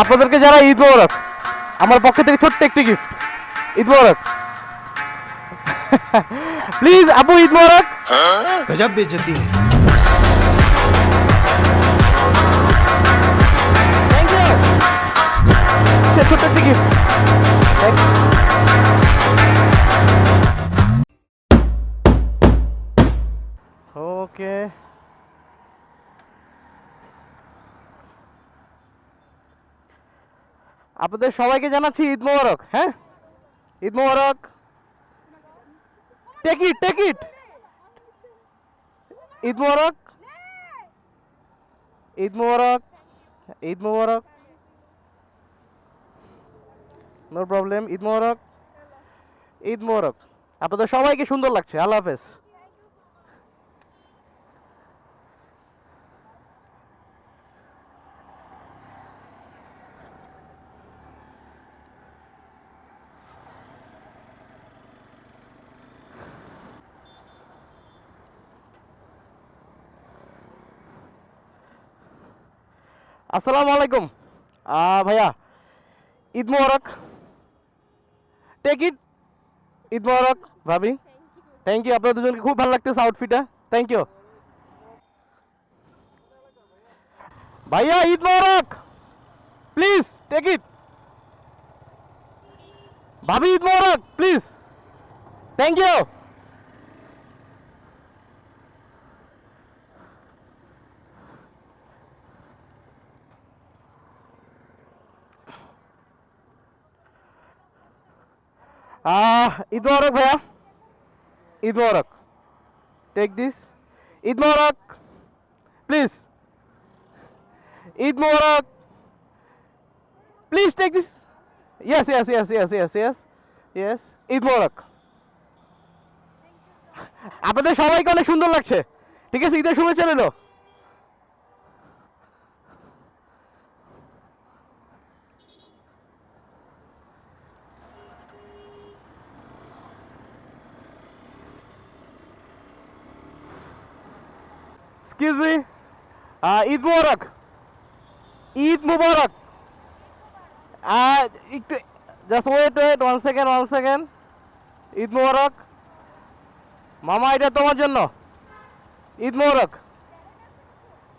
আপনাদেরকে যারা ঈদ মোবারক আমার পক্ষ থেকে ছোট্ট একটি গিফট ঈদ মোবারক প্লিজ আপু ঈদ মোবারক গজব বেজতি ছোট্ট একটি গিফট আপনাদের সবাইকে জানাচ্ছি ঈদ মোবারক হ্যাঁ? ঈদ মোবারক। Take it take it Eid মোবারক। ঈদ মোবারক। ঈদ মোবারক। নো প্রবলেম ঈদ মোবারক। ঈদ মোবারক। আপনাদের সবাইকে সুন্দর লাগছে, আল্লাহ হাফেজ। আসসালামু আলাইকুম আহ, ভাইয়া ঈদ মোবারক টেক ইট ঈদ মোবারক ভাবি থ্যাংক ইউ আপনাদের দুজনকে খুব ভালো লাগতেছে আউটফিটটা থ্যাংক ইউ ভাইয়া ঈদ মোবারক প্লিজ টেক ইট ভাবি ঈদ মোবারক প্লিজ থ্যাংক ইউ ঈদ মোবারক ভাইয়া। ঈদ মোবারক। টেক দিস ঈদ মোবারক। Please Eid Mobarak. Please take this yes yes yes yes yes yes yes Eid মোবারক। আপনাদের সবাইকে অনেক সুন্দর লাগছে। ঠিক আছে, ঈদের শুভেচ্ছা রইল। এক্সকিউজ মি ঈদ মুবারক ঈদ মুবারক একটু just wait wait one second one second Eid মুবারক মামা এটা তোমার জন্য। ঈদ মুবারক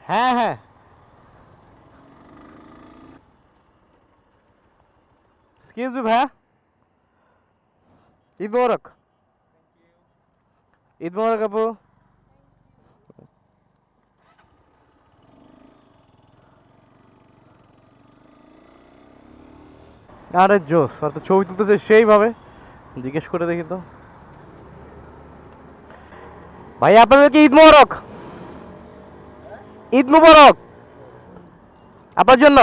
হ্যাঁ হ্যাঁ। এক্সকিউজ মি ভাইয়া। ঈদ মুবারক ঈদ মুবারক আপু। আরে জোস, আর তো ছবি তুলতেছে সেইভাবে। জিজ্ঞেস করে দেখি তো। ভাই আপনাদেরকে ঈদ মোবারক? ঈদ মুবারক? আপনার জন্য?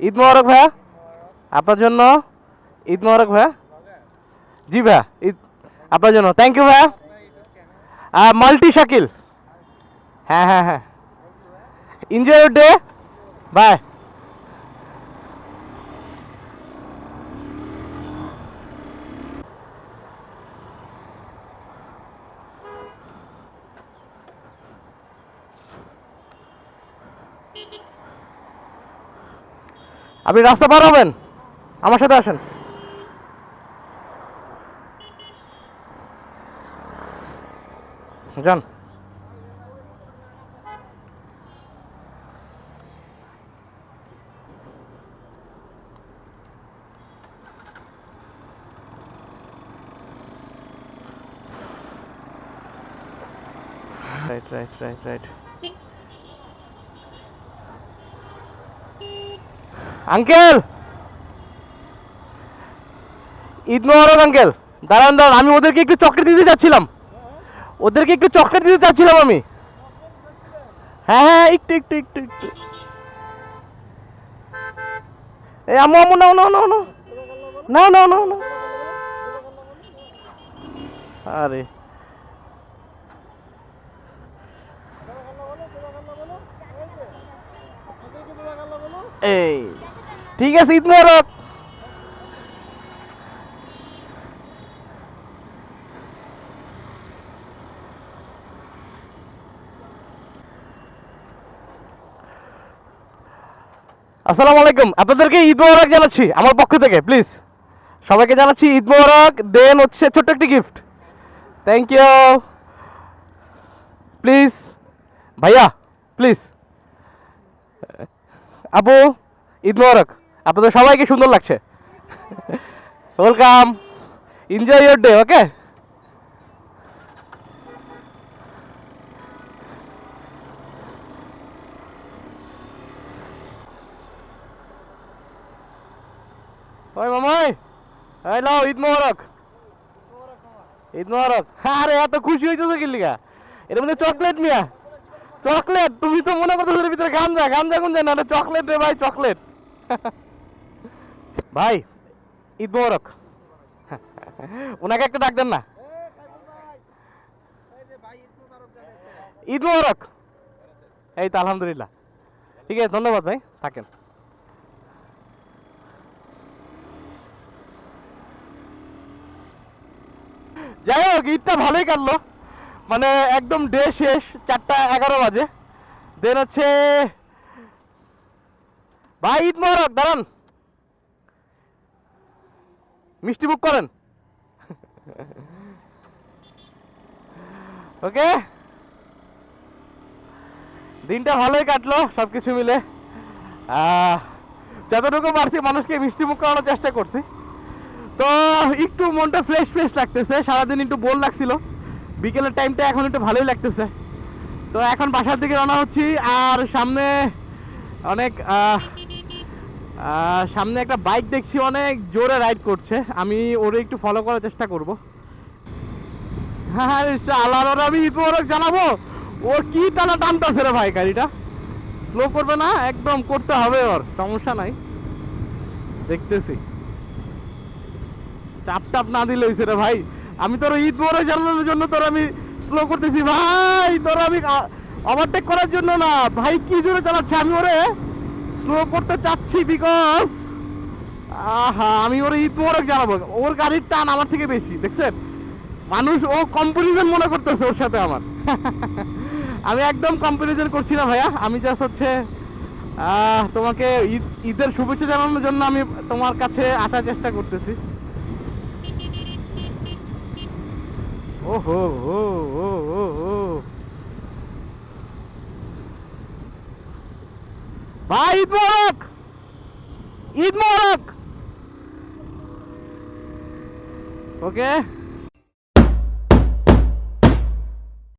ঈদ মোবারক ভাইয়া? আপনার জন্য? ঈদ মোবারক ভাইয়া? জি ভাইয়া, ঈদ আপনার জন্য। থ্যাংক ইউ ভাইয়া। মাল্টি শাকিল। হ্যাঁ হ্যাঁ হ্যাঁ। এনজয় ডে বাই আপনি রাস্তা পার হবেন? আমার সাথে আসেন। যান। Right right right right uncle! Eid মোবারক আঙ্কেল। দাঁড়ান দাঁড়ান, আমি ওদেরকে একটু চকলেট দিতে চাচ্ছিলাম। ওদেরকে একটু চকলেট দিতে চাচ্ছিলাম আমি। হ্যাঁ হ্যাঁ একটু একটু একটু একটু। এই আম্মু আম্মু, নাও নাও নাও নাও। নাও নাও নাও আরে। এই। ঠিক আছে, ঈদ মোবারক। আসসালামু আলাইকুম, আপনাদেরকে ঈদ মোবারক জানাচ্ছি আমার পক্ষ থেকে প্লিজ সবাইকে জানাচ্ছি ঈদ মোবারক, দেন হচ্ছে ছোট্ট একটি গিফট থ্যাংক ইউ প্লিজ ভাইয়া প্লিজ আপু, ঈদ মোবারক। আপনাদের সবাইকে সুন্দর লাগছে। Welcome enjoy your day okay ওই মামাই, এই লাও ঈদ মোবারক। ঈদ মোবারক। আরে, এত খুশি হইতেছো কি লিগা? এর মধ্যে চকলেট মিয়া। চকলেট, তুমি তো মনে করতেছো ভিতরে গাঞ্জা গাঞ্জা কোন না এটা চকলেট রে ভাই, চকলেট। ভাই, ঈদ মোবারক। ওনাকে একটা ডাক দেন না। ঈদ মোবারক। এই তো আলহামদুলিল্লাহ। ঠিক আছে, ধন্যবাদ ভাই, থাকেন। যাই হোক, ঈদটা ভালোই কাটলো। মানে একদম ডে শেষ, চারটা এগারো বাজে। দেন হচ্ছে ভাই, ঈদ মোবারক, দাঁড়ান। মিষ্টি বুক করেন। ওকে? দিনটা ভালোই কাটলো সব কিছু মিলে যতটুকু পারছি মানুষকে মিষ্টি মুখ করানোর চেষ্টা করছি। তো একটু মনটা ফ্রেশ ফ্রেশ লাগতেছে, সারাদিন একটু বোর লাগছিল। বিকেলের টাইমটা এখন একটু ভালোই লাগতেছে। তো এখন বাসার দিকে রওনা হচ্ছি, আর সামনে অনেক সামনে একটা বাইক দেখছি, অনেক জোরে রাইড করছে। আমি ওরে একটু ফলো করার চেষ্টা করব। হ্যাঁ আল্লাহর ওর আমি মোবারক জানাব ও কি টানা টানতেছে রে ভাই গাড়িটা? স্লো করবে না? একদম করতে হবে ওর, সমস্যা নাই। দেখতেছি। চাপ টাপ না দিলে হয়েছে রে ভাই। আমি তোর ঈদ মোবারক জানানোর জন্য তোর আমি স্লো করতেছি। ভাই, তোর আমি ওভারটেক করার জন্য না। ভাই, কি জোরে চালাচ্ছে? আমি ওরে স্লো করতে চাচ্ছি বিকজ আহা, আমি ওর ঈদ মোবারক জানাব। ওর গাড়ির টান আমার থেকে বেশি, দেখছেন? মানুষ, ও কম্পারিজন মনে করতেছে ওর সাথে আমার। আমি একদম কম্পারিজন করছি না ভাইয়া। আমি জাস্ট হচ্ছে তোমাকে ঈদ, ঈদের শুভেচ্ছা জানানোর জন্য আমি তোমার কাছে আসার চেষ্টা করতেছি। ওহো ও ও ও ও ভাই ঈদ মোবারক ঈদ মোবারক ওকে